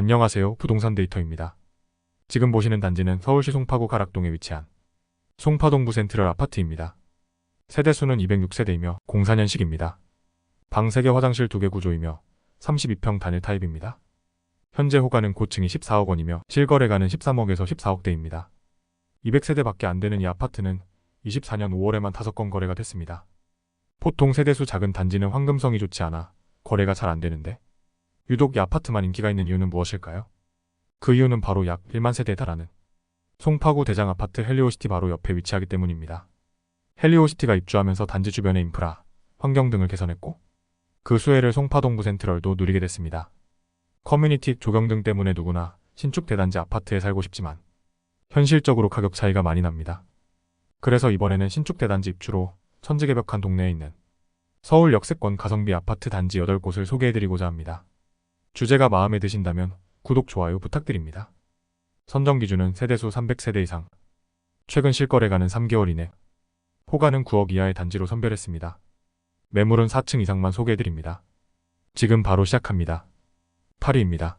안녕하세요. 부동산 데이터입니다. 지금 보시는 단지는 서울시 송파구 가락동에 위치한 송파동부 센트럴 아파트입니다. 세대수는 206세대이며 공사년식입니다. 방 3개 화장실 2개 구조이며 32평 단일 타입입니다. 현재 호가는 고층이 14억 원이며 실거래가는 13억에서 14억대입니다. 200세대밖에 안 되는 이 아파트는 24년 5월에만 5건 거래가 됐습니다. 보통 세대수 작은 단지는 황금성이 좋지 않아 거래가 잘 안 되는데 유독 이 아파트만 인기가 있는 이유는 무엇일까요? 그 이유는 바로 약 1만 세대에 달하는 송파구 대장 아파트 헬리오시티 바로 옆에 위치하기 때문입니다. 헬리오시티가 입주하면서 단지 주변의 인프라, 환경 등을 개선했고 그 수혜를 송파동부 센트럴도 누리게 됐습니다. 커뮤니티 조경 등 때문에 누구나 신축 대단지 아파트에 살고 싶지만 현실적으로 가격 차이가 많이 납니다. 그래서 이번에는 신축 대단지 입주로 천지개벽한 동네에 있는 서울 역세권 가성비 아파트 단지 8곳을 소개해드리고자 합니다. 주제가 마음에 드신다면 구독, 좋아요 부탁드립니다. 선정 기준은 세대수 300세대 이상, 최근 실거래가는 3개월 이내, 호가는 9억 이하의 단지로 선별했습니다. 매물은 4층 이상만 소개해드립니다. 지금 바로 시작합니다. 8위입니다.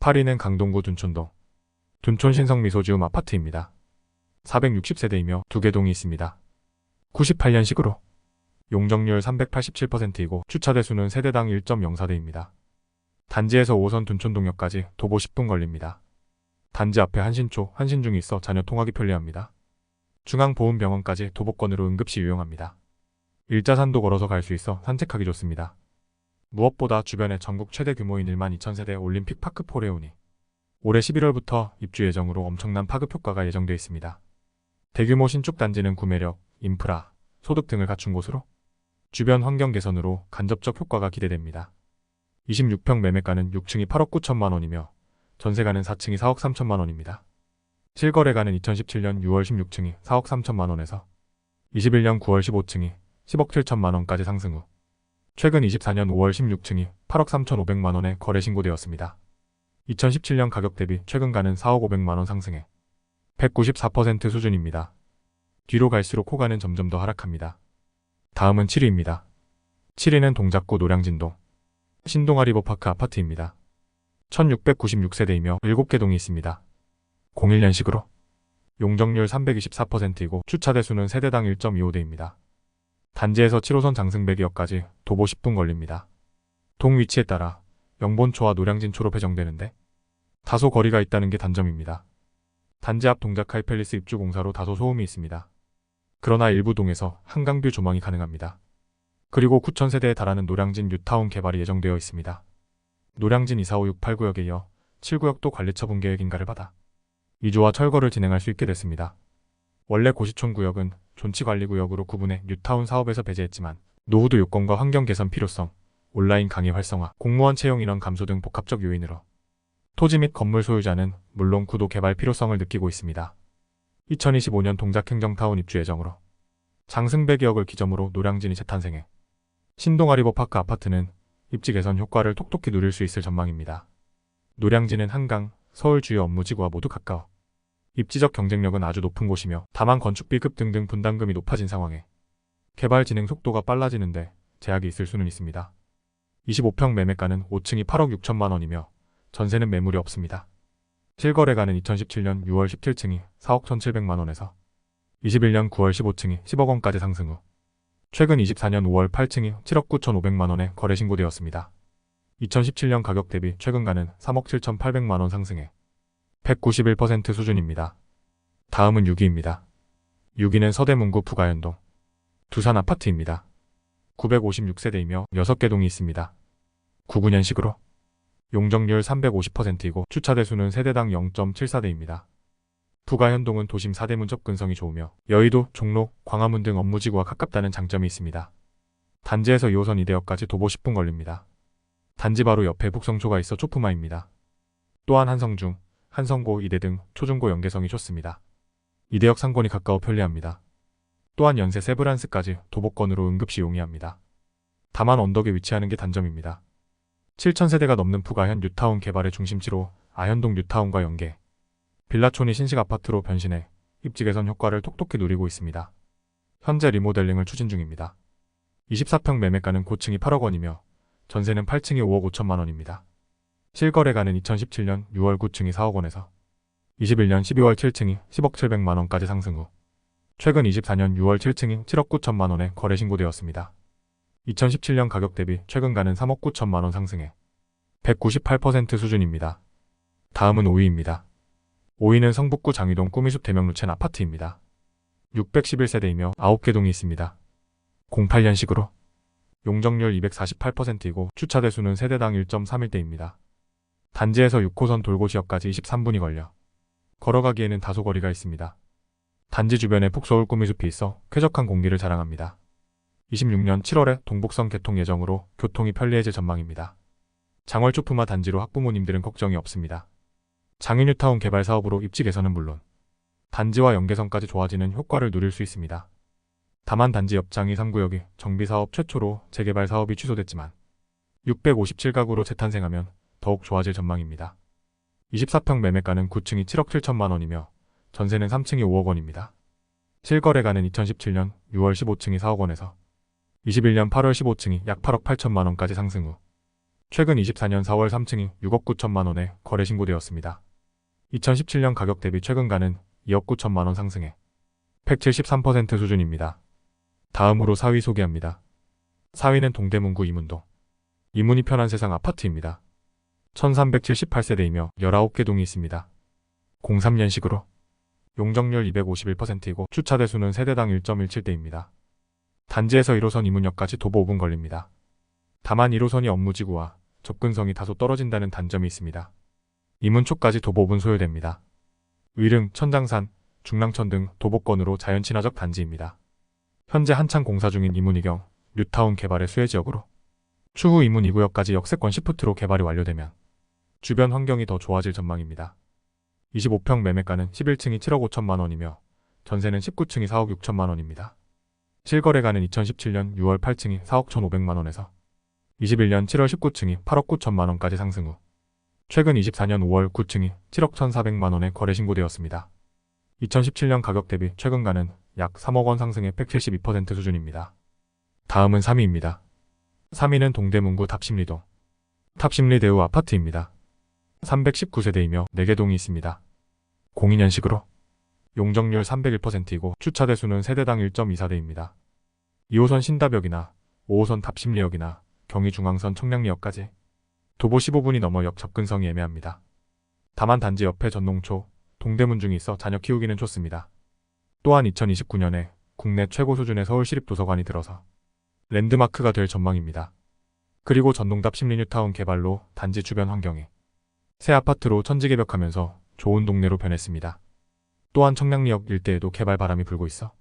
8위는 강동구 둔촌동, 둔촌 신성미소지움 아파트입니다. 460세대이며 두개 동이 있습니다. 98년식으로 용적률 387%이고 주차 대수는 세대당 1.04대입니다. 단지에서 5선 둔촌동역까지 도보 10분 걸립니다. 단지 앞에 한신초, 한신중이 있어 자녀 통하기 편리합니다. 중앙보훈병원까지 도보권으로 응급시 유용합니다. 일자산도 걸어서 갈 수 있어 산책하기 좋습니다. 무엇보다 주변에 전국 최대 규모인 1만 2천 세대 올림픽 파크 포레오니 올해 11월부터 입주 예정으로 엄청난 파급 효과가 예정되어 있습니다. 대규모 신축 단지는 구매력, 인프라, 소득 등을 갖춘 곳으로 주변 환경 개선으로 간접적 효과가 기대됩니다. 26평 매매가는 6층이 8억 9천만 원이며 전세가는 4층이 4억 3천만 원입니다. 실거래가는 2017년 6월 16층이 4억 3천만 원에서 21년 9월 15층이 10억 7천만 원까지 상승 후 최근 24년 5월 16층이 8억 3천5백만 원에 거래 신고되었습니다. 2017년 가격 대비 최근가는 4억 5백만 원 상승해 194% 수준입니다. 뒤로 갈수록 호가는 점점 더 하락합니다. 다음은 7위입니다. 7위는 동작구 노량진동 신동아 리버파크 아파트입니다. 1696세대이며 7개 동이 있습니다. 01년식으로 용적률 324%이고 주차 대수는 세대당 1.25대입니다. 단지에서 7호선 장승백역까지 도보 10분 걸립니다. 동 위치에 따라 영본초와 노량진초로 배정되는데 다소 거리가 있다는 게 단점입니다. 단지 앞 동작 하이펠리스 입주 공사로 다소 소음이 있습니다. 그러나 일부 동에서 한강뷰 조망이 가능합니다. 그리고 9,000세대에 달하는 노량진 뉴타운 개발이 예정되어 있습니다. 노량진 24568구역에 이어 7구역도 관리처 분 계획 인가를 받아 이주와 철거를 진행할 수 있게 됐습니다. 원래 고시촌 구역은 존치관리구역으로 구분해 뉴타운 사업에서 배제했지만 노후도 요건과 환경 개선 필요성, 온라인 강의 활성화, 공무원 채용 인원 감소 등 복합적 요인으로 토지 및 건물 소유자는 물론 구도 개발 필요성을 느끼고 있습니다. 2025년 동작행정타운 입주 예정으로 장승배 기역을 기점으로 노량진이 재탄생해 신동아리버파크 아파트는 입지 개선 효과를 톡톡히 누릴 수 있을 전망입니다. 노량진은 한강, 서울 주요 업무지구와 모두 가까워 입지적 경쟁력은 아주 높은 곳이며 다만 건축비급 등등 분담금이 높아진 상황에 개발 진행 속도가 빨라지는데 제약이 있을 수는 있습니다. 25평 매매가는 5층이 8억 6천만 원이며 전세는 매물이 없습니다. 실거래가는 2017년 6월 17층이 4억 1,700만 원에서 21년 9월 15층이 10억 원까지 상승 후 최근 24년 5월 8층이 7억 9천5백만 원에 거래 신고되었습니다. 2017년 가격 대비 최근가는 3억 7천8백만 원 상승해 191% 수준입니다. 다음은 6위입니다. 6위는 서대문구 부가현동 두산 아파트입니다. 956세대이며 6개 동이 있습니다. 99년식으로 용적률 350%이고 주차 대수는 세대당 0.74대입니다. 부가현동은 도심 4대문 접근성이 좋으며 여의도, 종로, 광화문 등 업무지구와 가깝다는 장점이 있습니다. 단지에서 2호선 이대역까지 도보 10분 걸립니다. 단지 바로 옆에 북성초가 있어 초품화입니다. 또한 한성중, 한성고, 이대 등 초중고 연계성이 좋습니다. 이대역 상권이 가까워 편리합니다. 또한 연세 세브란스까지 도보권으로 응급시 용이합니다. 다만 언덕에 위치하는 게 단점입니다. 7천세대가 넘는 푸가현 뉴타운 개발의 중심지로 아현동 뉴타운과 연계, 빌라촌이 신식 아파트로 변신해 입지 개선 효과를 톡톡히 누리고 있습니다. 현재 리모델링을 추진 중입니다. 24평 매매가는 고층이 8억 원이며 전세는 8층이 5억 5천만 원입니다. 실거래가는 2017년 6월 9층이 4억 원에서 21년 12월 7층이 10억 700만 원까지 상승 후 최근 24년 6월 7층이 7억 9천만 원에 거래 신고되었습니다. 2017년 가격 대비 최근가는 3억 9천만 원 상승해 198% 수준입니다. 다음은 5위입니다. 5위는 성북구 장위동 꾸미숲 대명루첸 아파트입니다. 611세대이며 9개 동이 있습니다. 08년식으로 용적률 248%이고 주차 대수는 세대당 1.31대입니다. 단지에서 6호선 돌고지역까지 23분이 걸려 걸어가기에는 다소 거리가 있습니다. 단지 주변에 폭서울 꾸미숲이 있어 쾌적한 공기를 자랑합니다. 26년 7월에 동북선 개통 예정으로 교통이 편리해질 전망입니다. 장월초품화 단지로 학부모님들은 걱정이 없습니다. 장인뉴타운 개발 사업으로 입지 개선은 물론 단지와 연계선까지 좋아지는 효과를 누릴 수 있습니다. 다만 단지 옆 장이 3구역이 정비사업 최초로 재개발 사업이 취소됐지만 657가구로 재탄생하면 더욱 좋아질 전망입니다. 24평 매매가는 9층이 7억 7천만 원이며 전세는 3층이 5억 원입니다. 실거래가는 2017년 6월 15층이 4억 원에서 21년 8월 15층이 약 8억 8천만 원까지 상승 후 최근 24년 4월 3층이 6억 9천만 원에 거래 신고되었습니다. 2017년 가격 대비 최근가는 2억 9천만 원 상승해 173% 수준입니다. 다음으로 4위 소개합니다. 4위는 동대문구 이문동. 이문이 편한 세상 아파트입니다. 1378세대이며 19개 동이 있습니다. 03년식으로 용적률 251%이고 주차 대수는 세대당 1.17대입니다. 단지에서 1호선 이문역까지 도보 5분 걸립니다. 다만 1호선이 업무지구와 접근성이 다소 떨어진다는 단점이 있습니다. 이문초까지 도보 5분 소요됩니다. 의릉, 천장산, 중랑천 등 도보권으로 자연 친화적 단지입니다. 현재 한창 공사 중인 이문이경, 뉴타운 개발의 수혜지역으로 추후 이문 2구역까지 역세권 시프트로 개발이 완료되면 주변 환경이 더 좋아질 전망입니다. 25평 매매가는 11층이 7억 5천만 원이며 전세는 19층이 4억 6천만 원입니다. 실거래가는 2017년 6월 8층이 4억 1,500만 원에서 21년 7월 19층이 8억 9천만 원까지 상승 후 최근 24년 5월 9층이 7억 1,400만 원에 거래 신고되었습니다. 2017년 가격 대비 최근가는 약 3억 원 상승의 172% 수준입니다. 다음은 3위입니다. 3위는 동대문구 탑심리동. 탑심리 대우 아파트입니다. 319세대이며 4개 동이 있습니다. 02년식으로 용적률 301%이고 주차 대수는 세대당 1.24대입니다. 2호선 신다벽이나 5호선 탑심리역이나 경의중앙선 청량리역까지 도보 15분이 넘어 역 접근성이 애매합니다. 다만 단지 옆에 전농초, 동대문 중이 있어 자녀 키우기는 좋습니다. 또한 2029년에 국내 최고 수준의 서울시립도서관이 들어서 랜드마크가 될 전망입니다. 그리고 전동답 심리뉴타운 개발로 단지 주변 환경이 새 아파트로 천지개벽하면서 좋은 동네로 변했습니다. 또한 청량리역 일대에도 개발 바람이 불고 있어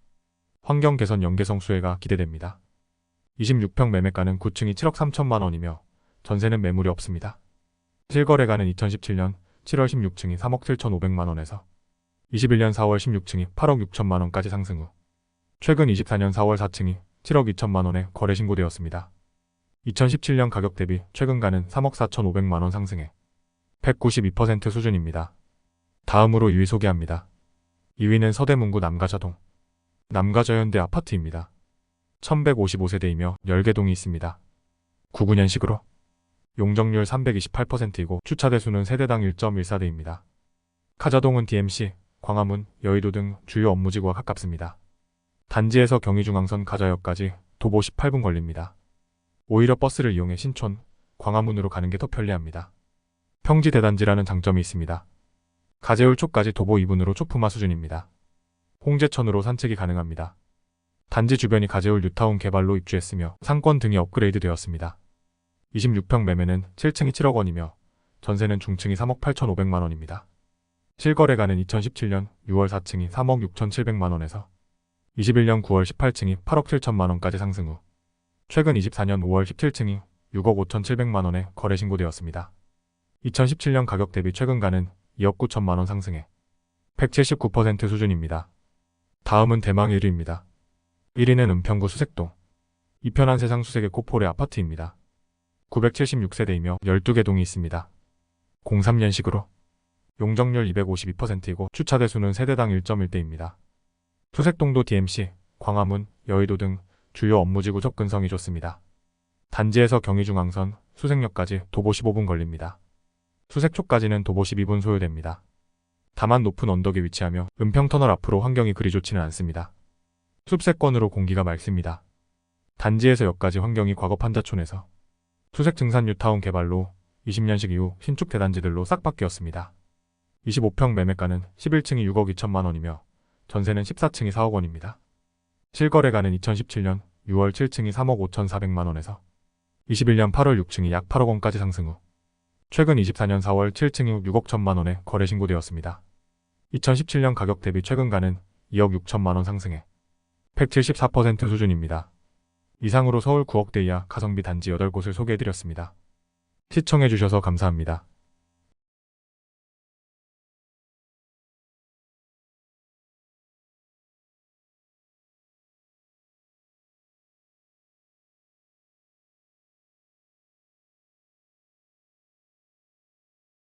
환경 개선 연계성 수혜가 기대됩니다. 26평 매매가는 9층이 7억 3천만 원이며 전세는 매물이 없습니다. 실거래가는 2017년 7월 16층이 3억 7천5백만 원에서 21년 4월 16층이 8억 6천만 원까지 상승 후 최근 24년 4월 4층이 7억 2천만 원에 거래 신고되었습니다. 2017년 가격 대비 최근가는 3억 4천5백만 원 상승해 192% 수준입니다. 다음으로 2위 소개합니다. 2위는 서대문구 남가자동. 남가저현대 아파트입니다. 1155세대이며 10개 동이 있습니다. 99년식으로 용적률 328%이고 주차 대수는 세대당 1.14대입니다. 카자동은 DMC, 광화문, 여의도 등 주요 업무지구와 가깝습니다. 단지에서 경의중앙선 가자역까지 도보 18분 걸립니다. 오히려 버스를 이용해 신촌, 광화문으로 가는 게 더 편리합니다. 평지 대단지라는 장점이 있습니다. 가재울 초까지 도보 2분으로 초품화 수준입니다. 홍제천으로 산책이 가능합니다. 단지 주변이 가재울 뉴타운 개발로 입주했으며 상권 등이 업그레이드 되었습니다. 26평 매매는 7층이 7억 원이며 전세는 중층이 3억 8천5백만 원입니다. 실거래가는 2017년 6월 4층이 3억 6천7백만 원에서 21년 9월 18층이 8억 7천만 원까지 상승 후 최근 24년 5월 17층이 6억 5천7백만 원에 거래 신고되었습니다. 2017년 가격 대비 최근가는 2억 9천만 원 상승해 179% 수준입니다. 다음은 대망 1위입니다. 1위는 은평구 수색동. 이편한 세상 수색의 코폴의 아파트입니다. 976세대이며 12개 동이 있습니다. 03년식으로 용적률 252%이고 주차 대수는 세대당 1.1대입니다. 수색동도 DMC, 광화문, 여의도 등 주요 업무지구 접근성이 좋습니다. 단지에서 경의중앙선, 수색역까지 도보 15분 걸립니다. 수색초까지는 도보 12분 소요됩니다. 다만 높은 언덕에 위치하며 은평터널 앞으로 환경이 그리 좋지는 않습니다. 숲세권으로 공기가 맑습니다. 단지에서 역까지 환경이 과거 판자촌에서 수색 증산 뉴타운 개발로 20년식 이후 신축 대단지들로 싹 바뀌었습니다. 25평 매매가는 11층이 6억 2천만 원이며 전세는 14층이 4억 원입니다. 실거래가는 2017년 6월 7층이 3억 5천4백만 원에서 21년 8월 6층이 약 8억 원까지 상승 후 최근 24년 4월 7층이 6억 1천만 원에 거래 신고되었습니다. 2017년 가격 대비 최근가는 2억 6천만 원 상승해 174% 수준입니다. 이상으로 서울 9억대 이하 가성비 단지 8곳을 소개해드렸습니다. 시청해주셔서 감사합니다.